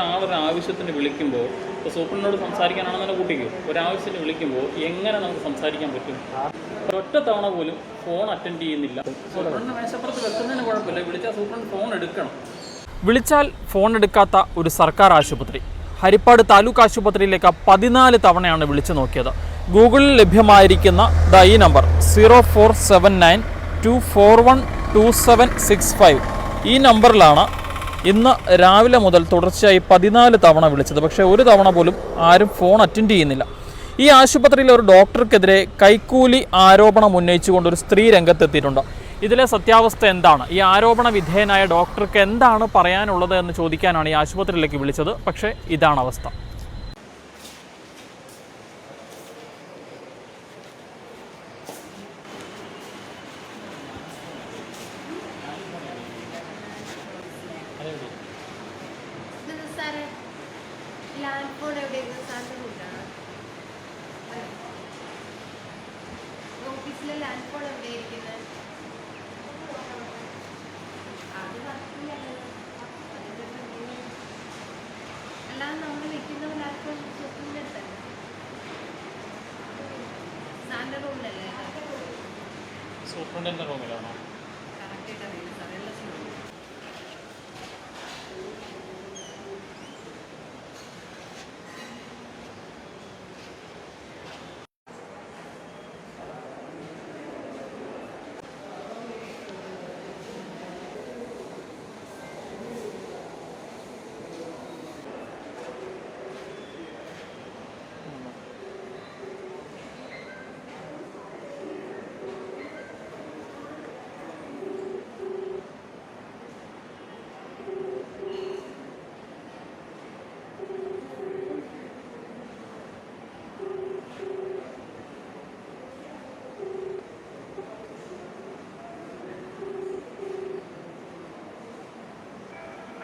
ഒരാളൊരു ആവശ്യത്തിന് വിളിക്കുമ്പോൾ ഇപ്പോൾ സൂപ്രണ്ടിനോട് സംസാരിക്കാനാണെന്ന് കൂട്ടിക്ക്. ഒരാവശ്യത്തിന് വിളിക്കുമ്പോൾ എങ്ങനെ നമുക്ക് സംസാരിക്കാൻ പറ്റും? ഒറ്റ തവണ പോലും ഫോൺ അറ്റൻഡ് ചെയ്യുന്നില്ല. സൂപ്രണ്ട് മേശപ്പുറത്ത് വെക്കുന്നതിന് കുഴപ്പമില്ല. വിളിച്ചാൽ സൂപ്രണ്ട് ഫോൺ എടുക്കണം. വിളിച്ചാൽ ഫോൺ എടുക്കാത്ത ഒരു സർക്കാർ ആശുപത്രി. ഹരിപ്പാട് താലൂക്ക് ആശുപത്രിയിലേക്ക് പതിനാല് തവണയാണ് വിളിച്ചു നോക്കിയത്. ഗൂഗിളിൽ ലഭ്യമായിരിക്കുന്ന ദ ഈ number zero four seven nine two four one two seven six five. ഈ നമ്പറിലാണ് ഇന്ന് രാവിലെ മുതൽ തുടർച്ചയായി പതിനാല് തവണ വിളിച്ചത്. പക്ഷേ ഒരു തവണ പോലും ആരും ഫോൺ അറ്റൻഡ് ചെയ്യുന്നില്ല. ഈ ആശുപത്രിയിലെ ഒരു ഡോക്ടർക്കെതിരെ കൈക്കൂലി ആരോപണം ഉന്നയിച്ചുകൊണ്ട് ഒരു സ്ത്രീ രംഗത്തെത്തിയിട്ടുണ്ട്. ഇതിലെ സത്യാവസ്ഥ എന്താണ്? ഈ ആരോപണ വിധേയനായ ഡോക്ടർക്ക് എന്താണ് പറയാനുള്ളത് എന്ന് ചോദിക്കാനാണ് ഈ ആശുപത്രിയിലേക്ക് വിളിച്ചത്. പക്ഷേ ഇതാണ് അവസ്ഥ ഇത് സാറേ ഫോൺ എവിടെയായിരുന്നു സാറിന്റെ ഓഫീസിലെ അത് വർക്കില്ലല്ലോ അല്ലാതെ നമ്മൾ വെക്കുന്ന ലാൻഡ് ഫോൺ സൂപ്പിന്റെ അടുത്തല്ല സാറിന്റെ റൂമിലല്ലേ സൂപ്രണ്ടിന്റെ റൂമിലാണോ കറക്റ്റായിട്ട് അറിയില്ല. സാറേ എല്ലാം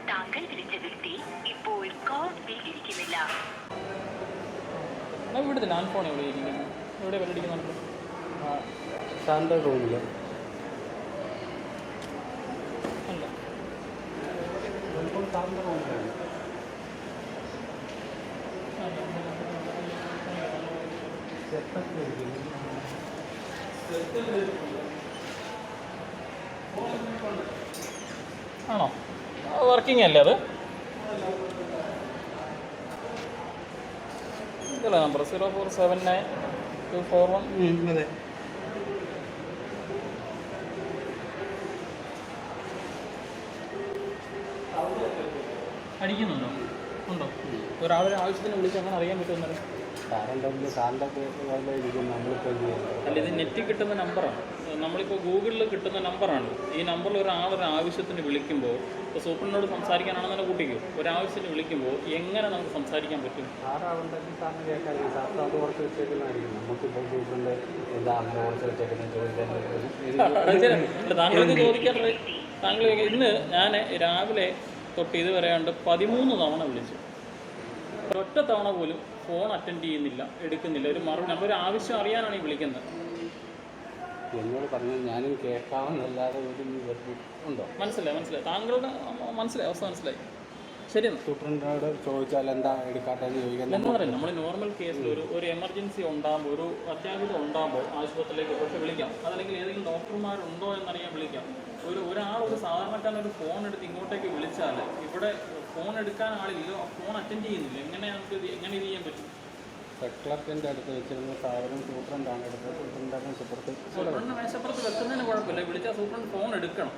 താങ്കൾ വിളിച്ച വ്യക്തി ഇപ്പോൾ കോൾ സ്വീകരിക്കുന്നില്ല ഇവിടുത്തെ ലാൻഡ് ഫോൺ എവിടെ ഇരിക്കുന്നത് എവിടെ വിലടിക്കുന്നുണ്ട് സാറിന്റെ റൂമിൽ അല്ല. സാറിന്റെ റൂമിലാണ്. ആണോ? വർക്കിംഗ് അല്ലേ അത്? ഇതല്ലേ number zero four seven nine two four one അതെ അടിക്കുന്നുണ്ടോ? ഉണ്ടോ? ഒരാളൊരു ആവശ്യത്തിന് വിളിച്ച് അങ്ങനെ അറിയാൻ പറ്റുമെന്നല്ലോ? സാറിന്റെ ഇരിക്കും നമ്മളിപ്പോൾ എന്ത് അല്ല ഇത് നെറ്റിൽ കിട്ടുന്ന നമ്പറാണ്. നമ്മളിപ്പോൾ ഗൂഗിളിൽ കിട്ടുന്ന നമ്പറാണ്. ഈ നമ്പറിൽ ഒരാളൊരു ആവശ്യത്തിന് വിളിക്കുമ്പോൾ ഇപ്പോൾ സൂപ്രണ്ടിനോട് സംസാരിക്കാനാണെന്ന് കൂട്ടിക്കും. ഒരാവശ്യത്തിന് വിളിക്കുമ്പോൾ എങ്ങനെ നമുക്ക് സംസാരിക്കാൻ പറ്റും? സാറാവുണ്ടെങ്കിൽ സാറിന് കേൾക്കാറില്ല സാറിന് അത് കുറച്ച് വെച്ചേക്കുന്നതായിരിക്കും. നമുക്കിപ്പോൾ ഗൂഗിളിൽ എന്താ അങ്ങനെ കുറച്ച് വെച്ചേക്കുന്നത് ചോദിക്കാൻ അത് ശരി. അല്ല, താങ്കൾക്ക് ചോദിക്കാറുള്ളത് താങ്കൾ ഇന്ന് ഞാൻ രാവിലെ തൊട്ട് ഇതുവരെ ഉണ്ട് പതിമൂന്ന് തവണ വിളിച്ചു. ഒറ്റ തവണ പോലും ഫോൺ അറ്റൻഡ് ചെയ്യുന്നില്ല എടുക്കുന്നില്ല. ഒരു മറുപടി നമ്മൾ ഒരു ആവശ്യം അറിയാനാണ് ഈ വിളിക്കുന്നത്. എന്നോട് പറഞ്ഞാൽ ഞാനും കേൾക്കാമെന്നല്ലാതെ ഒരു ഉണ്ടോ? മനസ്സിലായി മനസ്സിലായി. താങ്കളുടെ മനസ്സിലായി അവസ്ഥ മനസ്സിലായി. ശരിയെന്ന് സൂപ്രണ്ടിനോട് ചോദിച്ചാൽ എന്താ എടുക്കാത്ത ചോദിക്കാൻ നമ്മൾ നോർമൽ കേസിൽ ഒരു ഒരു എമർജൻസി ഉണ്ടാകുമ്പോൾ ഒരു അത്യാഹിതം ഉണ്ടാകുമ്പോൾ ആശുപത്രിയിലേക്ക് പക്ഷെ വിളിക്കാം. അതല്ലെങ്കിൽ ഏതെങ്കിലും ഡോക്ടർമാരുണ്ടോ എന്നറിയാൻ വിളിക്കാം. ഒരു ഒരാൾ ഒരു സാധാരണക്കാരൻ ഒരു ഫോൺ എടുത്ത് ഇങ്ങോട്ടേക്ക് വിളിച്ചാൽ ഇവിടെ ഫോൺ എടുക്കാൻ ആളില്ല ഫോൺ അറ്റൻഡ് ചെയ്യുന്നില്ല. എങ്ങനെ നമുക്ക് എങ്ങനെ ഇത് ചെയ്യാൻ പറ്റും? ക്ലർക്കിന്റെ അടുത്ത് വെച്ചിരുന്ന സാധനം സൂപ്രണ്ടാണ് എടുത്തത് സൂപ്രണ്ടാണ് സുപ്പുറത്ത് സൂപ്രണ്ട് മേശപ്പുറത്ത് വെക്കുന്നതിന് കുഴപ്പമില്ല. വിളിച്ചാൽ സൂപ്രണ്ട് ഫോൺ എടുക്കണം.